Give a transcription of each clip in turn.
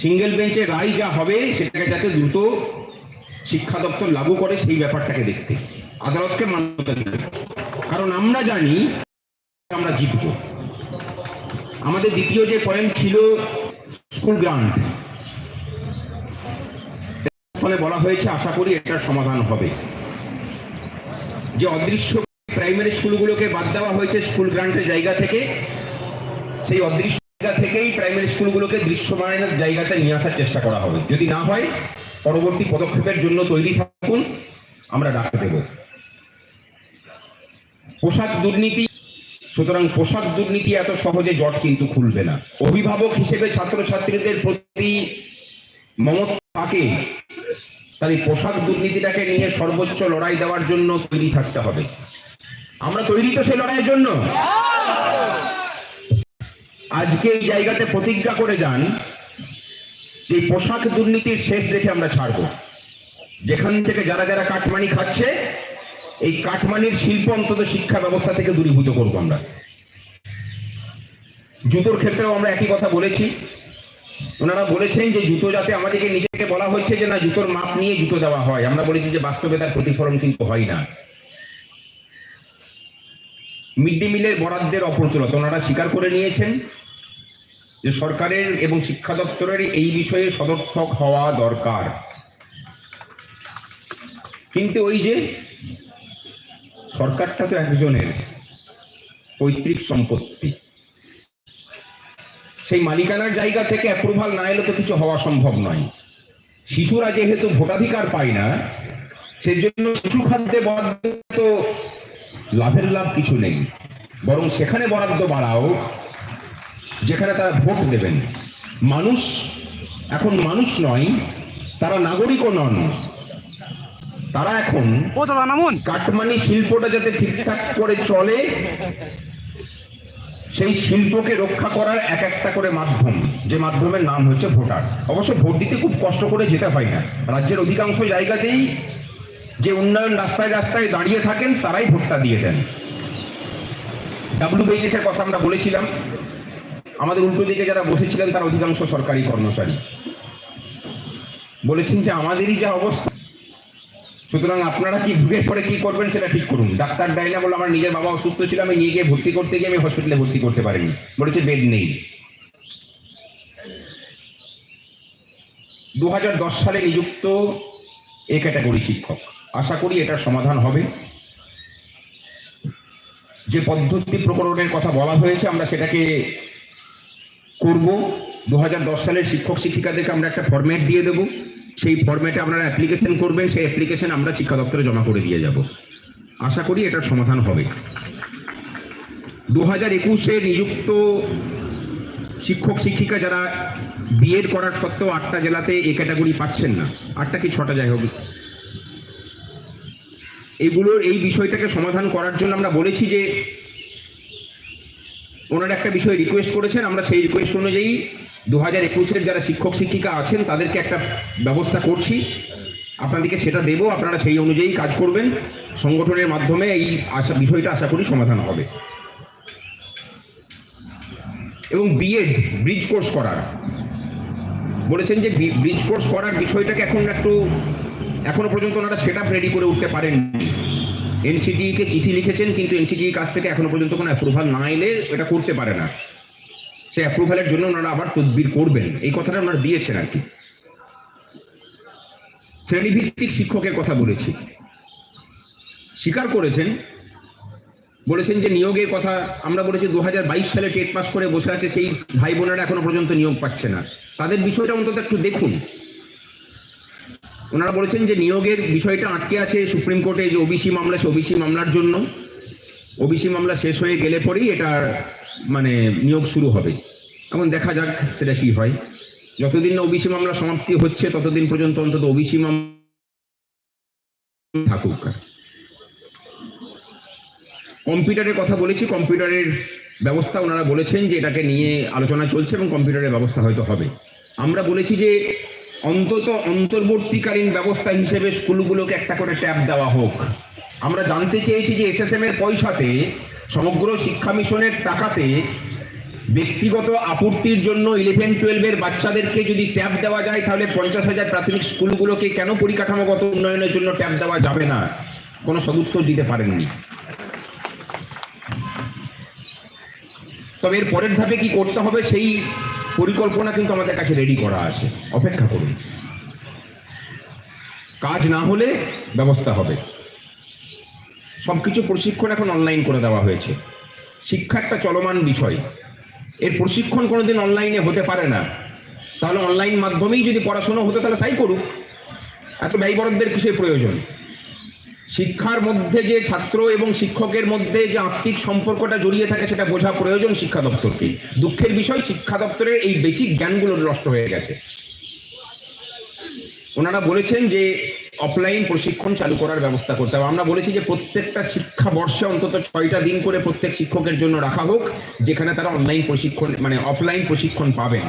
Single বেঞ্চের রায় যা হবে সেটাকে যাতে দ্রুত শিক্ষা দপ্তর লাগু করে সেই ব্যাপারটাকে দেখতে। আদালতকে মান্যতা দিতে কারণ আমরা জানি আমরা জিতব। আমাদের দ্বিতীয় যে পয়েন্ট ছিল স্কুল গ্রান্ট ফলে বলা হয়েছে, আশা করি এটার সমাধান হবে। যে অদৃশ্য প্রাইমারি স্কুলগুলোকে বাদ দেওয়া হয়েছে স্কুল গ্রান্টের জায়গা থেকে, সেই অদৃশ্য জায়গা থেকেই প্রাইমারি স্কুলগুলোকে দৃশ্যমানের জায়গাতে নিয়ে আসার চেষ্টা করা হবে। যদি না হয়, পরবর্তী পদক্ষেপের জন্য তৈরি থাকুন, আমরা ডাক দেব। পোশাক দুর্নীতি, সুতরাং পোশাক দুর্নীতি এত সহজে জট কিন্তু খুলবে না। অভিভাবক হিসেবে ছাত্রছাত্রীদের প্রতি মমতা থাকে তাই পোশাক দুর্নীতিটাকে নিয়ে সর্বোচ্চ লড়াই দেওয়ার জন্য তৈরি থাকতে হবে। আমরা তৈরি তো সেই লড়াইয়ের জন্য? আজকে এই জায়গাতে প্রতিজ্ঞা করে যান যে পোশাক দুর্নীতির শেষ রেখে আমরা ছাড়বো। যেখান থেকে যারা যারা কাটমানি খাচ্ছে, এই কাটমানির শিল্প অন্তত শিক্ষা ব্যবস্থা থেকে দূরীভূত করব আমরা। জুতোর ক্ষেত্রেও আমরা একই কথা বলেছি। ওনারা বলেছেন যে জুতো যাতে আমাদেরকে নিজেকে বলা হচ্ছে যে না, জুতোর মাপ নিয়ে জুতো দেওয়া হয়। আমরা বলেছি যে বাস্তবে তার প্রতিফলন কিন্তু হয় না। মিড ডে মিলের বরাদ্দের অপ্রতুলতা ওনারা স্বীকার করে নিয়েছেন। যে সরকারের এবং শিক্ষা দপ্তরের এই বিষয়ে সদর্থক হওয়া দরকার। কিন্তু ওই যে সরকারটা তো একজনের পৈতৃক সম্পত্তি। সেই মালিকানার জায়গা থেকে অ্যাপ্রুভাল না এলে তো কিছু হওয়া সম্ভব নয়। শিশুরা যেহেতু ভোটাধিকার পায় না, সেজন্য শিশু খাদ্যে বরাদ্দ লাভের লাভ কিছু নেই। বরং সেখানে বরাদ্দ বাড়াও যেখানে তারা ভোট দেবেন। মানুষ এখন মানুষ নয় তারা নাগরিকও নন। তারা এখন কাটমানি শিল্পটা যাতে ঠিকঠাক করে চলে সেই শিল্পকে রক্ষা করার এক একটা করে মাধ্যম যে মাধ্যমের নাম হচ্ছে ভোটার। অবশ্য ভোট দিতে খুব কষ্ট করে যেতে হয় না। রাজ্যের অধিকাংশ জায়গাতেই যে উন্নয়ন রাস্তায় রাস্তায় দাঁড়িয়ে থাকেন তারাই ভোটটা দিয়ে দেন। ডাব্লিউবিএইচএস এর কথা আমরা বলেছিলাম। আমাদের উল্টো দিকে যারা বসেছিলেন, তার অধিকাংশ সরকারি কর্মচারী। বলেছেন যে আমাদেরই যা অবস্থা। সুতরাং আপনারা কি ঘুরে পরে কি করবেন সেটা ঠিক করুন। ডাক্তার ডাইনা বলে, আমার নিজের বাবা অসুস্থ ছিল, আমি নিয়ে গিয়ে ভর্তি করতে গিয়ে আমি হসপিটালে ভর্তি করতে পারিনি। বলেছে বেড নেই। দু হাজার দশ সালে নিযুক্ত এ ক্যাটাগরি শিক্ষক। আশা করি এটার সমাধান হবে। যে পদ্ধতি প্রকরণের কথা বলা হয়েছে, আমরা সেটাকে করব। দু সালের শিক্ষক শিক্ষিকাদেরকে আমরা একটা ফরম্যাট দিয়ে দেবো। সেই ফরম্যাটে আপনারা অ্যাপ্লিকেশন করবেন, সেই অ্যাপ্লিকেশন আমরা শিক্ষা দপ্তরে জমা করে দিয়ে যাব। আশা করি এটার সমাধান হবে। দু হাজার একুশে নিযুক্ত শিক্ষক শিক্ষিকা যারা বিএড করার সত্ত্বেও আটটা জেলাতে এ ক্যাটাগরি পাচ্ছেন না। আটটা কি ছটা, যাই হোক। এগুলোর, এই বিষয়টাকে সমাধান করার জন্য আমরা বলেছি যে ওনারা একটা বিষয় রিকোয়েস্ট করেছেন, আমরা সেই রিকোয়েস্ট অনুযায়ী দু হাজার একুশের যারা শিক্ষক, শিক্ষিকা আছেন, তাদেরকে একটা ব্যবস্থা করছি। আপনাদেরকে সেটা দেবো, আপনারা সেই অনুযায়ী কাজ করবেন। সংগঠনের মাধ্যমে এই আশা, বিষয়টা আশা করি সমাধান হবে। এবং বিএড ব্রিজ কোর্স করার। বলেছেন যে ব্রিজ কোর্স করার বিষয়টাকে এখন একটু, এখনও পর্যন্ত ওনারা সেট আপ রেডি করে উঠতে পারেননি। এনসিটিকে চিঠি লিখেছেন, কিন্তু এনসিটির কাছ থেকে এখনও পর্যন্ত কোনো অ্যাপ্রুভাল না এলে এটা করতে পারে না। সেই অ্যাপ্রুভালের জন্য ওনারা আবার তদবির করবেন। এই কথাটা ওনারা দিয়েছেন আর কি। শ্রেণীভিত্তিক শিক্ষকের কথা বলেছি। স্বীকার করেছেন। বলেছেন যে নিয়োগের কথা আমরা বলেছি দু হাজার বাইশ সালে টেট পাস করে বসে আছে, সেই ভাই বোনেরা এখনও পর্যন্ত নিয়োগ পাচ্ছে না। তাদের বিষয়টা অন্তত একটু দেখুন। ওনারা বলেছেন যে নিয়োগের বিষয়টা আটকে আছে সুপ্রিম কোর্টে যে ওবিসি মামলা ওবিসি মামলার জন্য। ওবিসি মামলা শেষ হয়ে গেলে পরেই এটা মানে নিয়োগ শুরু হবে। এখন দেখা যাক সেটা কি হয়। যতদিন না ওবিসি মামলা সমাপ্তি হচ্ছে, ততদিন পর্যন্ত অন্তত ওবিসি মামলা থাকুক কম্পিউটারের কথা বলেছি, কম্পিউটারের ব্যবস্থা ওনারা বলেছেন যে এটাকে নিয়ে আলোচনা চলছে এবং কম্পিউটারের ব্যবস্থা হয়তো হবে। আমরা বলেছি যে অন্তত অন্তর্বর্তীকালীন ব্যবস্থা হিসেবে স্কুলগুলোকে একটা করে ট্যাব দেওয়া হোক। আমরা জানতে চেয়েছি যে এসএসএম এর পয়সাতে, সমগ্র শিক্ষা মিশনের টাকাতে ব্যক্তিগত আপত্তির জন্য ইলেভেন টুয়েলভের বাচ্চাদেরকে যদি ট্যাব দেওয়া যায়, তাহলে পঞ্চাশ হাজার প্রাথমিক স্কুলগুলোকে কেন পরিকাঠামোগত উন্নয়নের জন্য ট্যাব দেওয়া যাবে না? কোনো সদুত্তর দিতে পারেননি। তবে এর পরের ধাপে কি করতে হবে, সেই পরিকল্পনা কিন্তু আমাদের কাছে রেডি করা আছে। অপেক্ষা করুন। কাজ না হলে ব্যবস্থা হবে। সব কিছু প্রশিক্ষণ এখন অনলাইন করে দেওয়া হয়েছে। শিক্ষা একটা চলমান বিষয়। এর প্রশিক্ষণ কোনোদিন অনলাইনে হতে পারে না। তাহলে অনলাইন মাধ্যমেই যদি পড়াশোনা হতো তাহলে তাই করুক। এত ব্যয় বরাদ্দের কিসের প্রয়োজন? শিক্ষার মধ্যে যে ছাত্র এবং শিক্ষকের মধ্যে যে আত্মিক সম্পর্কটা জড়িয়ে থাকে সেটা বোঝা প্রয়োজন শিক্ষা দপ্তরকে। দুঃখের বিষয়, শিক্ষা দপ্তরের এই বেসিক জ্ঞানগুলো নষ্ট হয়ে গেছে। ওনারা বলেছেন যে অফলাইন প্রশিক্ষণ চালু করার ব্যবস্থা করতে হবে। আমরা বলেছি যে প্রত্যেকটা শিক্ষা বর্ষে অন্তত ছয়টা দিন করে প্রত্যেক শিক্ষকের জন্য রাখা হোক, যেখানে তারা অনলাইন প্রশিক্ষণ মানে অফলাইন প্রশিক্ষণ পাবেন।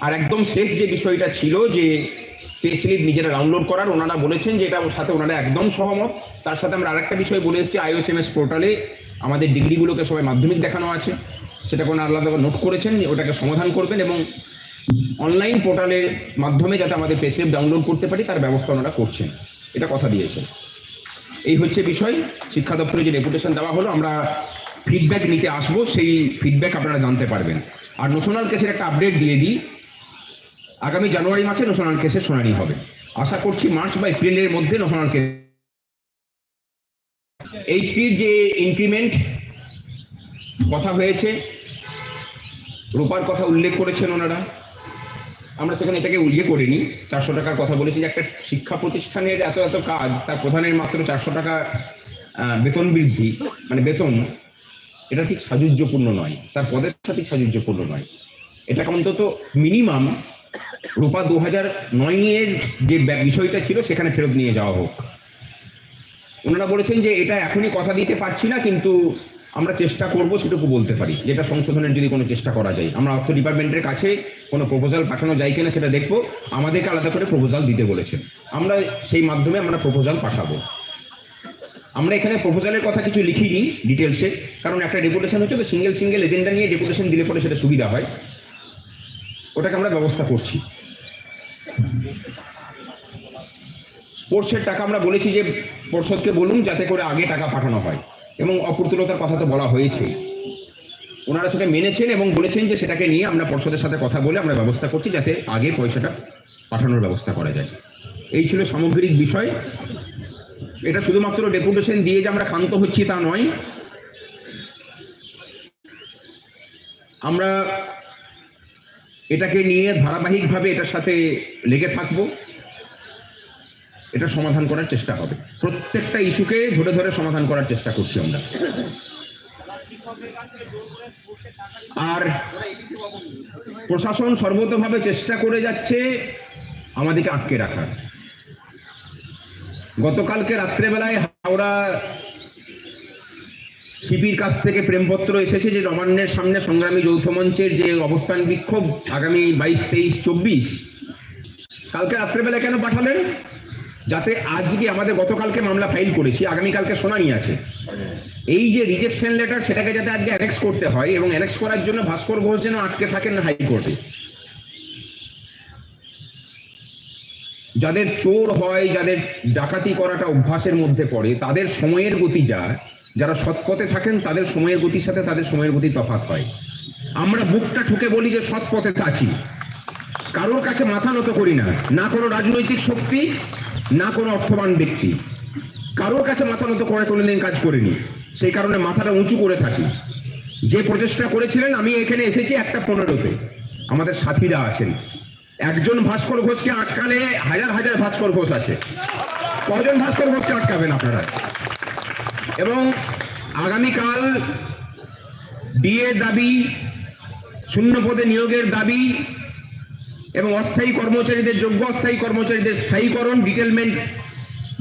আর একদম শেষ যে বিষয়টা ছিল যে পে স্লিপ নিজেরা ডাউনলোড করার, ওনারা বলেছেন যে এটা সাথে ওনারা একদম সহমত। তার সাথে আমরা আরেকটা বিষয় বলে এসেছি আইওএসএমএস পোর্টালে আমাদের ডিগ্রিগুলোকে সবাই মাধ্যমিক দেখানো আছে। সেটা কোনো আলাদা নোট করেছেন ওটাকে সমাধান করবেন এবং অনলাইন পোর্টালের মাধ্যমে যাতে আমাদের পে স্লিপ ডাউনলোড করতে পারি, তার ব্যবস্থা ওনারা করছেন। এটা কথা দিয়েছেন। এই হচ্ছে বিষয়। শিক্ষা দপ্তরে যে রেপুটেশন দেওয়া হলো, আমরা ফিডব্যাক নিতে আসব, সেই ফিডব্যাক আপনারা জানতে পারবেন। আর ন্যাশনাল কেসের একটা আপডেট দিয়ে দিই। আগামী জানুয়ারি মাসে ন্যাশনাল কেসের শুনানি হবে। আশা করছি মার্চ বা এপ্রিলের মধ্যে ন্যাশনাল কেস এইচপির যে ইনক্রিমেন্ট কথা হয়েছে, রূপার কথা উল্লেখ করেছেন ওনারা। আমরা সেখানে এটাকে উল্লেখ করিনি, চারশো টাকার কথা বলেছি যে একটা শিক্ষা প্রতিষ্ঠানের এত এত কাজ, তার প্রধানের মাত্র চারশো টাকা বেতন বৃদ্ধি মানে বেতন, এটা ঠিক সাজুজ্যপূর্ণ নয়, তার পদের সাথে সাজুজ্যপূর্ণ নয়। এটা অন্তত মিনিমাম রূপা দু হাজার নয়ের যে বিষয়টা ছিল, সেখানে ফেরত নিয়ে যাওয়া হোক। ওনারা বলেছেন যে এটা এখনই কথা দিতে পারছি না, কিন্তু আমরা চেষ্টা করব সেটুকু বলতে পারি, যেটা সংশোধনের যদি কোনো চেষ্টা করা যায়। আমরা অর্থ ডিপার্টমেন্টের কাছে কোনো প্রপোজাল পাঠানো যায় কিনা সেটা দেখব, আমাদেরকে আলাদা করে প্রপোজাল দিতে বলেছেন। আমরা সেই মাধ্যমে আমরা প্রপোজাল পাঠাবো। আমরা এখানে প্রপোজালের কথা কিছু লিখিনি ডিটেলসে কারণ একটা ডেপুটেশন হচ্ছে তো সিঙ্গেল সিঙ্গেল এজেন্ডা নিয়ে ডেপুটেশন দিলে পরে সেটা সুবিধা হয়। ওটাকে আমরা ব্যবস্থা করছি। স্পোর্টসের টাকা আমরা বলেছি যে, পর্ষদকে বলুন যাতে করে আগে টাকা পাঠানো হয়। এবং অপ্রতুলতার কথা তো বলা হয়েছে। ওনারা সেটা মেনেছেন এবং বলেছেন যে, সেটাকে নিয়ে আমরা পর্ষদের সাথে কথা বলে আমরা ব্যবস্থা করছি যাতে আগে পয়সাটা পাঠানোর ব্যবস্থা করা যায়। এই ছিল সামগ্রিক বিষয়। এটা শুধুমাত্র ডেপুটেশন দিয়ে যে আমরা ক্ষান্ত হচ্ছি তা নয়। আমরা এটাকে নিয়ে ধারাবাহিকভাবে এটার সাথে লেগে থাকব, এটা সমাধান করার চেষ্টা হবে। প্রত্যেকটা ইস্যুকে ধরে ধরে সমাধান করার চেষ্টা করছি আমরা। আর প্রশাসন সর্বতভাবে চেষ্টা করে যাচ্ছে আমাদেরকে আটকে রাখার। গতকালকে রাত্রেবেলায় হাওড়া শিবির কাছ থেকে প্রেমপত্র এসেছে যে নবান্নের সামনে সংগ্রামী যৌথ মঞ্চের যে অবস্থান বিক্ষোভ আগামী বাইশ, তেইশ, চব্বিশ। কালকে রাত্রেবেলা কেন পাঠালেন? যাতে আজকে আমাদের গতকালকে মামলা ফাইল করেছি, আগামীকালকে শুনানি আছে। এই যে রিজেকশন লেটার সেটাকে যাতে আজকে অ্যানেক্স করতে হয় এবং অ্যানেক্স করার জন্য ভাস্কর ঘোষ যেন আটকে থাকেন হাইকোর্টে। যাদের চোর হয়, যাদের ডাকাতি করাটা অভ্যাসের মধ্যে পড়ে, তাদের সময়ের গতি যা, যারা সৎপথে থাকেন, তাদের সময়ের গতির সাথে তাদের সময়ের গতি তফাৎ হয়। আমরা বুকটা ঠুকে বলি যে সৎ পথে আছি। কারোর কাছে মাথা নত করি না। না কোনো রাজনৈতিক শক্তি, না কোনো অর্থবান ব্যক্তি। কারোর কাছে মাথা নত করে কোনোদিন কাজ করিনি। সেই কারণে মাথাটা উঁচু করে থাকি। যে প্রচেষ্টা করেছিলেন, আমি এখানে এসেছি একটা পনেরোতে। আমাদের সাথীরা আছেন। একজন ভাস্কর ঘোষকে আটকালে হাজার হাজার ভাস্কর ঘোষ আছে। কজন ভাস্কর ঘোষকে আটকাবেন আপনারা? এবং আগামীকাল ডিএ দাবি, শূন্য পদে নিয়োগের দাবি এবং অস্থায়ী কর্মচারীদের, যোগ্য অস্থায়ী কর্মচারীদের স্থায়ীকরণ, ডিটেলমেন্ট,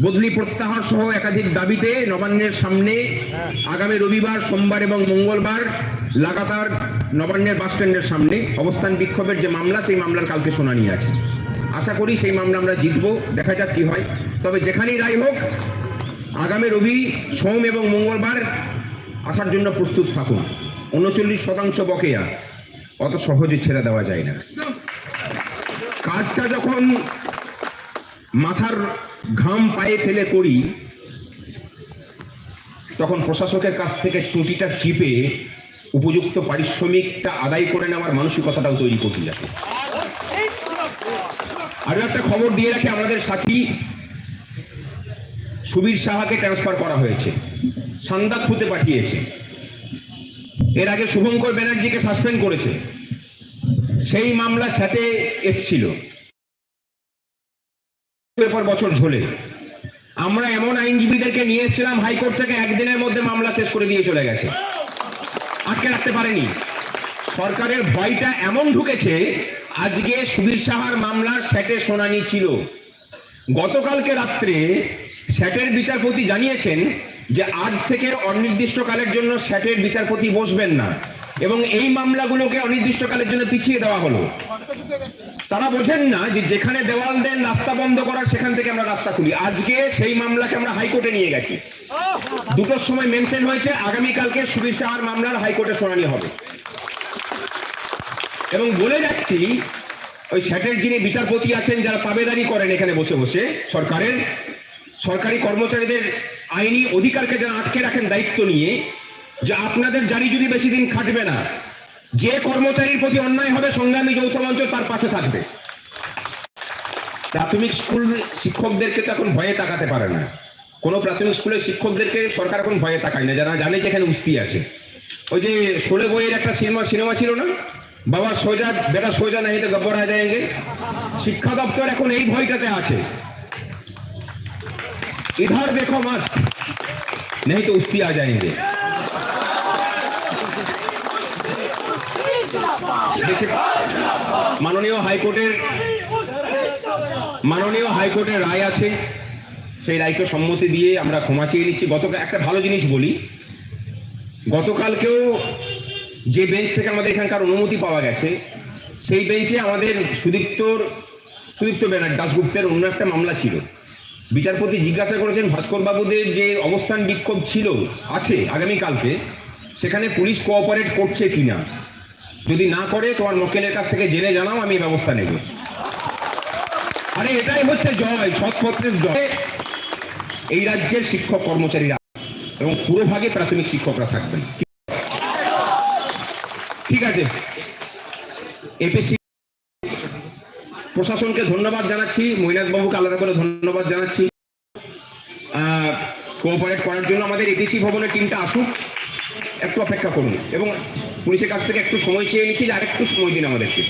বদলি প্রত্যাহার সহ একাধিক দাবিতে নবান্নের সামনে আগামী রবিবার, সোমবার এবং মঙ্গলবার লাগাতার নবান্নের বাস স্ট্যান্ডের সামনে অবস্থান বিক্ষোভের যে মামলা, সেই মামলার কালকে শুনানি আছে। আশা করি সেই মামলা আমরা জিতবো, দেখা যাক কি হয়। তবে যেখানেই রায় হোক, আগামী রবি, সোম এবং মঙ্গলবার আসার জন্য প্রস্তুত থাকুন। উনচল্লিশ শতাংশ বকেয়া। অত সহজে ছেড়ে দেওয়া যায় না। কাজটা যখন মাথার ঘাম পায়ে ফেলে করি, তখন প্রশাসকের কাছ থেকে টুটিটা চিপে উপযুক্ত পারিশ্রমিকটা আদায় করে নেওয়ার মানসিকতাটাও তৈরি করতে যাবে আরও একটা খবর দিয়ে রাখি, আমাদের সাথী সুবীর সাহাকে ট্রান্সফার করা হয়েছে। সান্দাকফুতে পাঠিয়েছে। এর আগে শুভঙ্কর ব্যানার্জিকে সাসপেন্ড করেছে। সেই মামলা সাথে এসছিল। বছর ঝোলে। আমরা এমন আইনজীবীদেরকে নিয়ে এসেছিলাম, হাইকোর্ট থেকে একদিনের মধ্যে মামলা শেষ করে দিয়ে চলে গেছে। আটকে রাখতে পারেনি। সরকারের ভয়টা এমন ঢুকেছে, আজকে সুবীর সাহার মামলার সেটে শোনানি ছিল। গতকালকে রাত্রে স্যাটের বিচারপতি জানিয়েছেন যে আজ থেকে অনির্দিষ্টকালের জন্য স্যাটের বিচারপতি বসবেন না এবং এই মামলাগুলোকে অনির্দিষ্টকালের জন্য পিছিয়ে দেওয়া হলো। তারা বোঝেন না যে যেখানে দেওয়াল দেন, রাস্তা বন্ধ করার, সেখান থেকে আমরা রাস্তা খুলি। আজকে সেই মামলাকে আমরা হাইকোর্টে নিয়ে গেছি। দুটোর সময় মেনশন হয়েছে, আগামীকালকে সুবীর সাহার মামলার হাইকোর্টে শুনানি হবে। এবং বলে যাচ্ছি, ওই স্যাটের যিনি বিচারপতি আছেন, যারা তাবেদারি করেন এখানে বসে বসে, সরকারের, সরকারি কর্মচারীদের আইনি অধিকারকে যারা আটকে রাখেন দায়িত্ব নিয়ে, যে আপনাদের জারি যদি বেশি দিন খাটবে না যে কর্মচারীর প্রতি অন্যায় হবে, সংগ্রামী যৌথ মঞ্চ তার পাশে থাকবে। প্রাথমিক স্কুল শিক্ষকদেরকে তো এখন ভয়ে তাকাতে পারে না। কোনো প্রাথমিক স্কুলের শিক্ষকদেরকে সরকার এখন ভয়ে তাকায় না। যারা জানে যেখানে উস্তি আছে। ওই যে ষোলো বইয়ের একটা সিনেমা সিনেমা ছিল না? বাবা সোজা বেটা সোজা নাই তো গব্বর হয়ে যায় শিক্ষা দপ্তর এখন এই ভয়টাতে আছে। ইধার দেখো মাস নেই তো উস্তি আ যায় মাননীয় হাইকোর্টের মাননীয় হাইকোর্টের রায় আছে। সেই রায়কে সম্মতি দিয়ে আমরা ক্ষমা চেয়ে নিচ্ছি। গতকাল একটা ভালো জিনিস বলি, গতকালকেও যে বেঞ্চ থেকে আমাদের এখানকার অনুমতি পাওয়া গেছে, সেই বেঞ্চে আমাদের সুদীপ্তর, সুদীপ্ত ব্যানার দাসগুপ্তের অন্য একটা মামলা ছিল। বিচারপতি জিজ্ঞাসা করেছেন ভাস্কর বাবুদের যে অবস্থান বিক্ষোভ ছিল, আছে আগামীকালকে, সেখানে পুলিশ কোঅপারেট করছে কিনা? যদি না করে তোমার মক্কেলের কাছ থেকে জেনে জানাও, আমি ব্যবস্থা নেব। আরে, এটাই হচ্ছে জয় সৎপত্রের জয়। এই রাজ্যের শিক্ষক কর্মচারীরা এবং পুরো ভাগে প্রাথমিক শিক্ষকরা থাকবেন। ঠিক আছে। এপিসি প্রশাসনকে ধন্যবাদ জানাচ্ছি বাবুকে আলাদা করে ধন্যবাদ জানাচ্ছি। কোঅপারেট করার জন্য আমাদের এপিসি ভবনের টিমটা আসুক, একটু অপেক্ষা করুন। এবং পুলিশের কাছ থেকে একটু সময় চেয়ে নিচ্ছি যে আরেকটু সময় দিন আমাদেরকে।